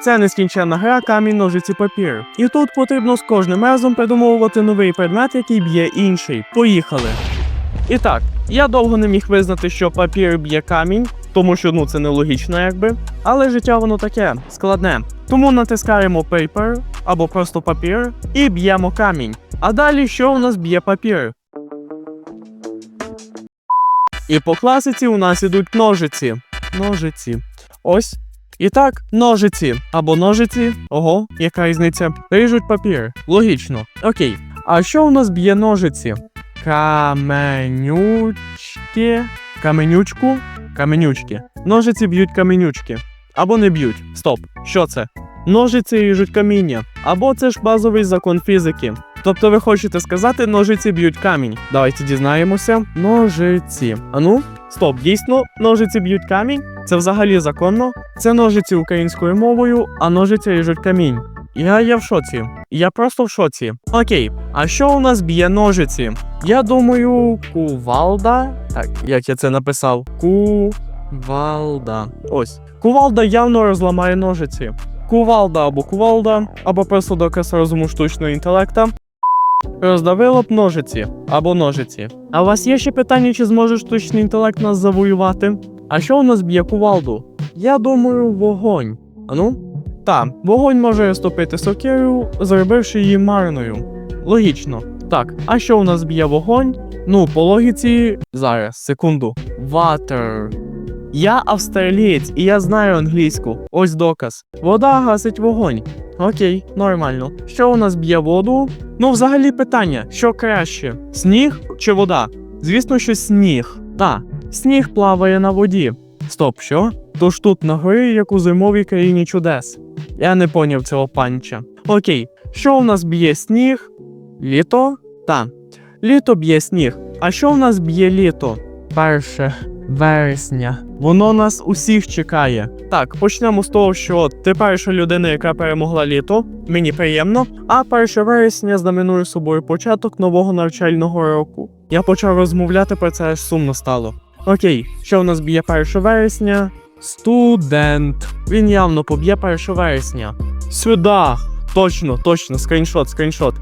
Це нескінченна гра камінь ножиці папір. І тут потрібно з кожним разом придумовувати новий предмет, який б'є інший. Поїхали. І так, я довго не міг визнати, що папір б'є камінь, тому що ну це нелогічно, якби. Але життя воно таке складне. Тому натискаємо paper або просто папір і б'ємо камінь. А далі що у нас б'є папір? І по класиці у нас ідуть ножиці. Ножиці. Ось. І так, ножиці або ножиці. Ого, яка різниця? Ріжуть папір. Логічно. Окей. А що у нас б'є ножиці? Каменючки. Каменючку. Каменючки. Ножиці б'ють каменючки. Або не б'ють. Стоп. Що це? Ножиці ріжуть каміння. Або це ж базовий закон фізики. Тобто ви хочете сказати, ножиці б'ють камінь. Давайте дізнаємося. Ножиці. Ану, стоп, дійсно, ножиці б'ють камінь. Це взагалі законно. Це ножиці українською мовою, а ножиці ріжуть камінь. Я, я в шоці. Я просто в шоці. Окей, а що у нас б'є ножиці? Я думаю, кувалда. Так, як я це написав? Кувалда. Ось. Кувалда явно розламає ножиці. Кувалда або кувалда, або просто доказ розуму штучного інтелекта. Роздавило б ножиці або ножиці. А у вас є ще питання, чи зможе штучний інтелект нас завоювати? А що у нас б'є кувалду? Я думаю, вогонь. Ану? Та, вогонь може розтопити сокиру, зробивши її марною. Логічно. Так, а що у нас б'є вогонь? Ну, по логіці. Зараз, секунду. Water. Я австралієць і я знаю англійську. Ось доказ. Вода гасить вогонь. Окей, нормально. Що у нас б'є воду? Ну, взагалі питання: що краще? Сніг чи вода? Звісно, що сніг. Та, сніг плаває на воді. Стоп, що? Тож тут на горі, як у зимовій країні чудес. Я не поняв цього панча. Окей, що у нас б'є сніг? Літо? Та. Літо б'є сніг. А що у нас б'є літо? Перше вересня. Воно нас усіх чекає. Так, почнемо з того, що ти перша людина, яка перемогла літо. Мені приємно. А 1 вересня знаменує собою початок нового навчального року. Я почав розмовляти про це, аж сумно стало. Окей, що в нас б'є 1 вересня? Студент. Він явно поб'є 1 вересня. Сюда. Точно, точно, скріншот, скріншот.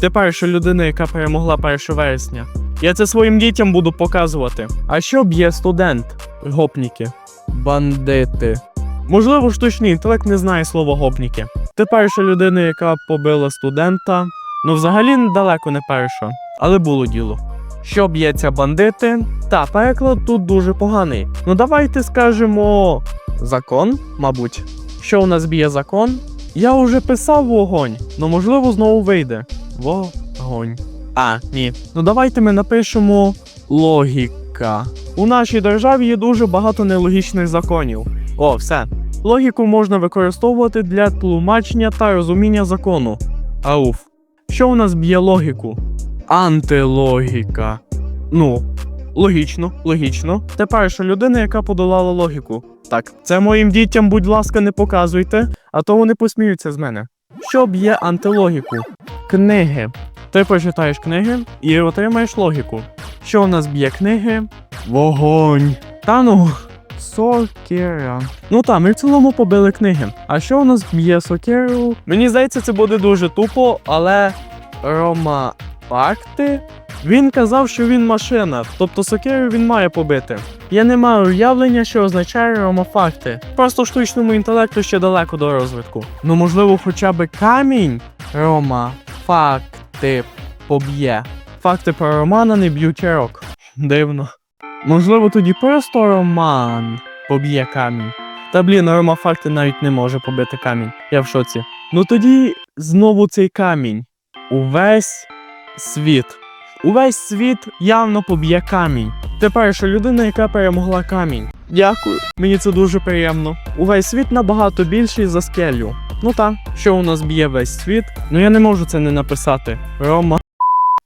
Ти перша людина, яка перемогла 1 вересня. Я це своїм дітям буду показувати. А що б'є студент? Гопніки. Бандити. Можливо, штучний інтелект не знає слова гопніки. Ти перша людина, яка побила студента. Ну, взагалі недалеко не перша, але було діло. Що б'ється бандити? Та, переклад тут дуже поганий. Ну давайте скажемо закон, мабуть. Що у нас б'є закон? Я вже писав вогонь, ну можливо знову вийде. Вогонь. А, ні. Ну давайте ми напишемо логіка. У нашій державі є дуже багато нелогічних законів. О, все. Логіку можна використовувати для тлумачення та розуміння закону. Ауф. Що у нас б'є логіку? Антилогіка. Ну, логічно, логічно. Ти перша людина, яка подолала логіку. Так, це моїм дітям, будь ласка, не показуйте, а то вони посміються з мене. Що б'є антилогіку? Книги. Ти прочитаєш книги і отримаєш логіку. Що у нас б'є книги? Вогонь. Та ну. Сокира. Ну та, ми в цілому побили книги. А що у нас б'є сокиру? Мені здається, це буде дуже тупо, але Рома факти? Він казав, що він машина, тобто сокиру він має побити. Я не маю уявлення, що означає ромафакти. Просто штучному інтелекту ще далеко до розвитку. Ну, можливо, хоча б камінь Рома факти поб'є. Факти про Романа не б'ють рок. Дивно. Можливо, тоді просто Роман поб'є камінь. Та блін, Рома факти навіть не може побити камінь. Я в шоці. Ну тоді знову цей камінь. Увесь світ. Увесь світ явно поб'є камінь. Ти перша людина, яка перемогла камінь. Дякую, мені це дуже приємно. Увесь світ набагато більший за скелю. Ну та, що у нас б'є весь світ? Ну я не можу це не написати. Рома.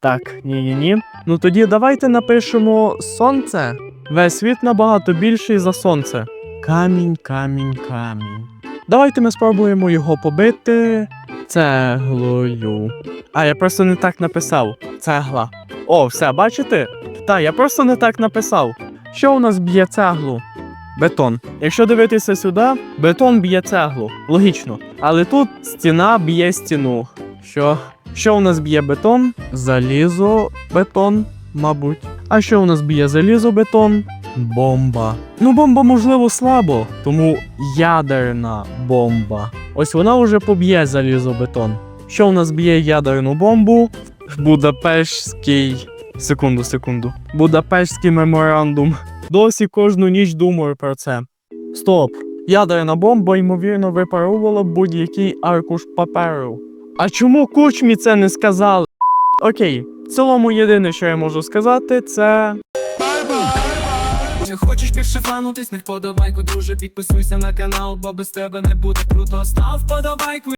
Так, ні-ні-ні. Ну тоді давайте напишемо сонце. Весь світ набагато більший за сонце. Камінь, камінь, камінь. Давайте ми спробуємо його побити цеглою. А, я просто не так написав. Цегла. О, все, бачите? Та, я просто не так написав. Що у нас б'є цеглу? Бетон. Якщо дивитися сюди, бетон б'є цеглу. Логічно. Але тут стіна б'є стіну. Що? Що у нас б'є бетон? Залізо, бетон, мабуть. А що у нас б'є залізо, бетон? Бомба. Ну, бомба, можливо, слабо, тому ядерна бомба. Ось вона вже поб'є залізобетон. Що у нас б'є ядерну бомбу? Будапештський. Секунду, секунду. Будапештський меморандум. Досі кожну ніч думаю про це. Стоп. Ядерна бомба, ймовірно, випаровувала будь-який аркуш паперу. А чому кучмі це не сказали? Окей, в цілому єдине, що я можу сказати, це. Чи хочеш більше фанутись, не вподобайку, друже, підписуйся на канал, бо без тебе не буде круто. Став вподобайку